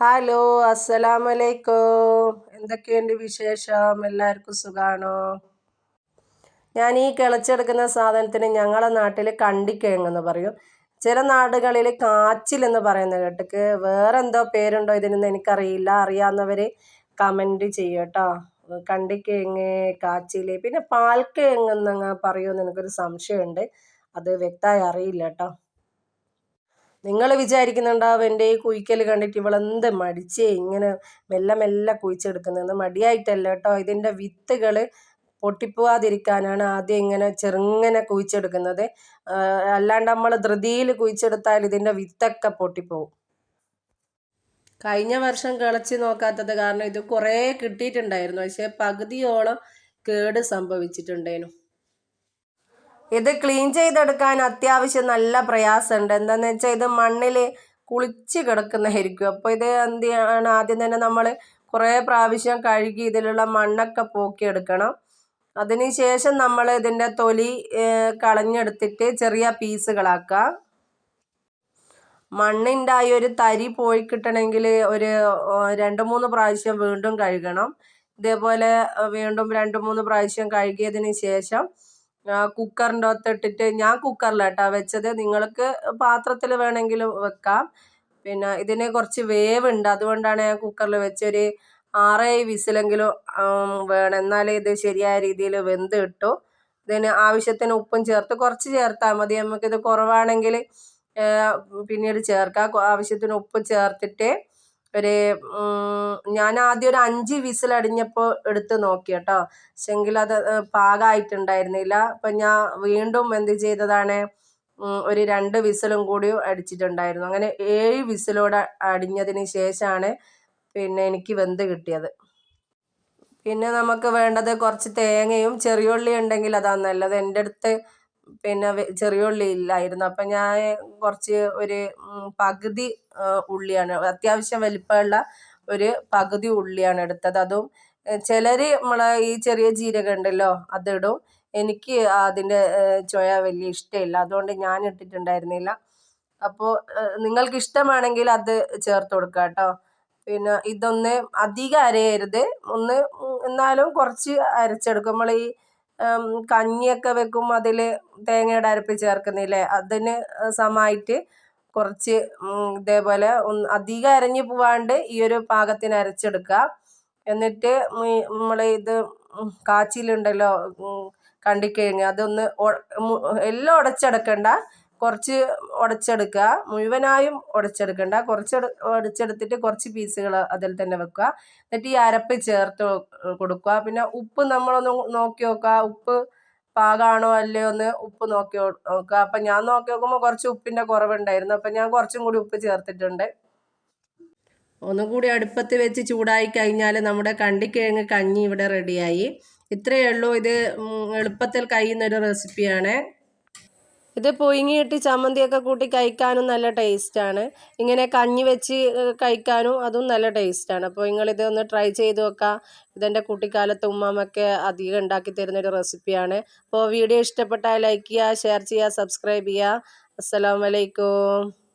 Hello അസ്സലാമലൈക്കും. എന്തൊക്കെയുണ്ട് വിശേഷം? എല്ലാവർക്കും സുഖാണോ? ഞാൻ ഈ കിളച്ചെടുക്കുന്ന സാധനത്തിന് ഞങ്ങളുടെ നാട്ടിൽ കണ്ടിക്കിഴങ്ങെന്ന് പറയും. ചില നാടുകളിൽ കാച്ചിൽ എന്ന് പറയുന്ന കേട്ടക്ക്. വേറെ എന്തോ പേരുണ്ടോ ഇതിനൊന്നും എനിക്കറിയില്ല. അറിയാവുന്നവർ കമന്റ് ചെയ്യും കേട്ടോ കണ്ടിക്കിഴങ്ങ് കാച്ചിൽ പിന്നെ പാൽക്കിഴങ്ങ് എന്നങ്ങ് പറയുമെന്ന് എനിക്കൊരു സംശയമുണ്ട്. അത് വ്യക്തമായി അറിയില്ല കേട്ടോ. നിങ്ങൾ വിചാരിക്കുന്നുണ്ടാവും എന്റെ ഈ കുയിക്കൽ കണ്ടിട്ട് ഇവളെന്ത് മടിച്ചേ? ഇങ്ങനെ മെല്ലെ മെല്ലെ കുഴിച്ചെടുക്കുന്നത്. മടിയായിട്ടല്ല കേട്ടോ. ഇതിന്റെ വിത്തുകൾ പൊട്ടിപ്പോവാതിരിക്കാനാണ് ആദ്യം ഇങ്ങനെ ചെറുങ്ങനെ കുഴിച്ചെടുക്കുന്നത്. അല്ലാണ്ട് നമ്മൾ ധൃതിയിൽ കുഴിച്ചെടുത്താൽ ഇതിന്റെ വിത്തൊക്കെ പൊട്ടിപ്പോവും. കഴിഞ്ഞ വർഷം കിളച്ച് നോക്കാത്തത് കാരണം ഇത് കുറേ കിട്ടിയിട്ടുണ്ടായിരുന്നു. പക്ഷേ പകുതിയോളം കേട് സംഭവിച്ചിട്ടുണ്ടായിരുന്നു ഇത് ക്ലീൻ ചെയ്തെടുക്കാൻ അത്യാവശ്യം നല്ല പ്രയാസമുണ്ട്. എന്താണെന്ന് വെച്ചാൽ ഇത് മണ്ണിൽ കുളിച്ച് കിടക്കുന്നതായിരിക്കും. അപ്പോൾ ഇത് എന്തിയാണ് ആദ്യം തന്നെ നമ്മൾ കുറേ പ്രാവശ്യം കഴുകി ഇതിലുള്ള മണ്ണൊക്കെ പോക്കിയെടുക്കണം അതിനുശേഷം നമ്മൾ ഇതിന്റെ തൊലി കളഞ്ഞെടുത്തിട്ട് ചെറിയ പീസുകളാക്കുക. മണ്ണിന്റെ ആ ഒരു തരി പോയി കിട്ടണമെങ്കിൽ ഒരു രണ്ട് മൂന്ന് പ്രാവശ്യം വീണ്ടും കഴുകണം. ഇതേപോലെ വീണ്ടും രണ്ട് മൂന്ന് പ്രാവശ്യം കഴുകിയതിന് ശേഷം കുക്കറിന്റെ അകത്തിട്ടിട്ട് ഞാൻ കുക്കറിലാട്ടോ വെച്ചത്. നിങ്ങൾക്ക് പാത്രത്തിൽ വേണമെങ്കിലും വെക്കാം. പിന്നെ ഇതിന് കുറച്ച് വേവുണ്ട്. അതുകൊണ്ടാണ് ഞാൻ കുക്കറിൽ വെച്ചൊരു ആറേഴ് വിസിലെങ്കിലും വേണം. എന്നാലേ ഇത് ശരിയായ രീതിയിൽ വെന്ത് കിട്ടൂ. ഇതിന് ആവശ്യത്തിന് ഉപ്പും ചേർത്ത് കുറച്ച് ചേർത്താൽ മതി. നമുക്കിത് കുറവാണെങ്കിൽ പിന്നീട് ചേർക്കാം. ആവശ്യത്തിന് ഉപ്പ് ചേർത്തിട്ട് ഒരു ഞാൻ ആദ്യം ഒരു അഞ്ച് വിസിൽ അടിഞ്ഞപ്പോൾ എടുത്ത് നോക്കി കേട്ടോ. പക്ഷെങ്കിൽ അത് പാകമായിട്ടുണ്ടായിരുന്നില്ല അപ്പം ഞാൻ വീണ്ടും എന്ത് ചെയ്തതാണ് ഒരു രണ്ട് വിസിലും കൂടി അടിച്ചിട്ടുണ്ടായിരുന്നു. അങ്ങനെ ഏഴ് വിസിലൂടെ അടിഞ്ഞതിന് ശേഷമാണ് പിന്നെ എനിക്ക് വെന്ത് കിട്ടിയത്. പിന്നെ നമുക്ക് വേണ്ടത് കുറച്ച് തേങ്ങയും ചെറിയുള്ളി ഉണ്ടെങ്കിൽ അതാണ് നല്ലത്. എന്റെ അടുത്ത് പിന്നെ ചെറിയ ഉള്ളി ഇല്ലായിരുന്നു. അപ്പം ഞാൻ കുറച്ച് ഒരു പകുതി ഉള്ളിയാണ്. അത്യാവശ്യം വലിപ്പമുള്ള ഒരു പകുതി ഉള്ളിയാണ് എടുത്തത്. അതും ചിലർ നമ്മളെ ഈ ചെറിയ ജീരകം ഉണ്ടല്ലോ അതിടും. എനിക്ക് അതിന്റെ ചുയ വലിയ ഇഷ്ടമില്ല. അതുകൊണ്ട് ഞാൻ ഇട്ടിട്ടുണ്ടായിരുന്നില്ല. അപ്പോൾ നിങ്ങൾക്ക് ഇഷ്ടമാണെങ്കിൽ അത് ചേർത്ത് കൊടുക്കുക കേട്ടോ പിന്നെ ഇതൊന്ന് അധികം അരയരുത്. ഒന്ന് എന്നാലും കുറച്ച് അരച്ചെടുക്കും. നമ്മൾ ഈ കഞ്ഞിയൊക്കെ വെക്കും അതിൽ തേങ്ങയുടെ അരപ്പ് ചേർക്കുന്നില്ലേ? അതിന് സമായിട്ട് കുറച്ച് ഇതേപോലെ ഒന്ന് അധികം അരഞ്ഞു പോവാണ്ട് ഈ ഒരു പാകത്തിന് അരച്ചെടുക്കുക. എന്നിട്ട് നമ്മൾ ഇത് കാച്ചിലുണ്ടല്ലോ കണ്ടിക്കഴിഞ്ഞ് അതൊന്ന് എല്ലാം ഉടച്ചെടുക്കണ്ട. കുറച്ച് ഉടച്ചെടുക്കുക. മുഴുവനായും ഉടച്ചെടുക്കണ്ട. കുറച്ച് ഉടച്ചെടുത്തിട്ട് കുറച്ച് പീസുകൾ അതിൽ തന്നെ വെക്കുക. എന്നിട്ട് ഈ അരപ്പ് ചേർത്ത് കൊടുക്കുക. പിന്നെ ഉപ്പ് നമ്മളൊന്ന് നോക്കി നോക്കുക. ഉപ്പ് പാകമാണോ അല്ലയോ എന്ന് ഉപ്പ് നോക്കി നോക്കുക. അപ്പം ഞാൻ നോക്കി നോക്കുമ്പോൾ കുറച്ച് ഉപ്പിന്റെ കുറവുണ്ടായിരുന്നു. അപ്പം ഞാൻ കുറച്ചും കൂടി ഉപ്പ് ചേർത്തിട്ടുണ്ട്. ഒന്നും കൂടി അടുപ്പത്ത് വെച്ച് ചൂടായി കഴിഞ്ഞാൽ നമ്മുടെ കണ്ടിക്കിഴങ്ങ് കഞ്ഞി ഇവിടെ റെഡിയായി ഇത്രയേ ഉള്ളൂ. ഇത് എളുപ്പത്തിൽ കഴിയുന്നൊരു റെസിപ്പിയാണ് ഇത് പുഴുങ്ങിയിട്ട് ചമ്മന്തിയൊക്കെ കൂട്ടി കഴിക്കാനും നല്ല ടേസ്റ്റാണ്. ഇങ്ങനെ കഞ്ഞി വെച്ച് കഴിക്കാനും അതും നല്ല ടേസ്റ്റാണ്. അപ്പോൾ നിങ്ങളിത് ഒന്ന് ട്രൈ ചെയ്ത് നോക്കുക ഇതെന്റെ കുട്ടിക്കാലത്ത് ഉമ്മാമൊക്കെ അധികം ഉണ്ടാക്കി തരുന്നൊരു റെസിപ്പിയാണ്. അപ്പോൾ വീഡിയോ ഇഷ്ടപ്പെട്ടാൽ ലൈക്ക് ചെയ്യുക ഷെയർ ചെയ്യുക സബ്സ്ക്രൈബ് ചെയ്യുക. അസ്സലാമലൈക്കും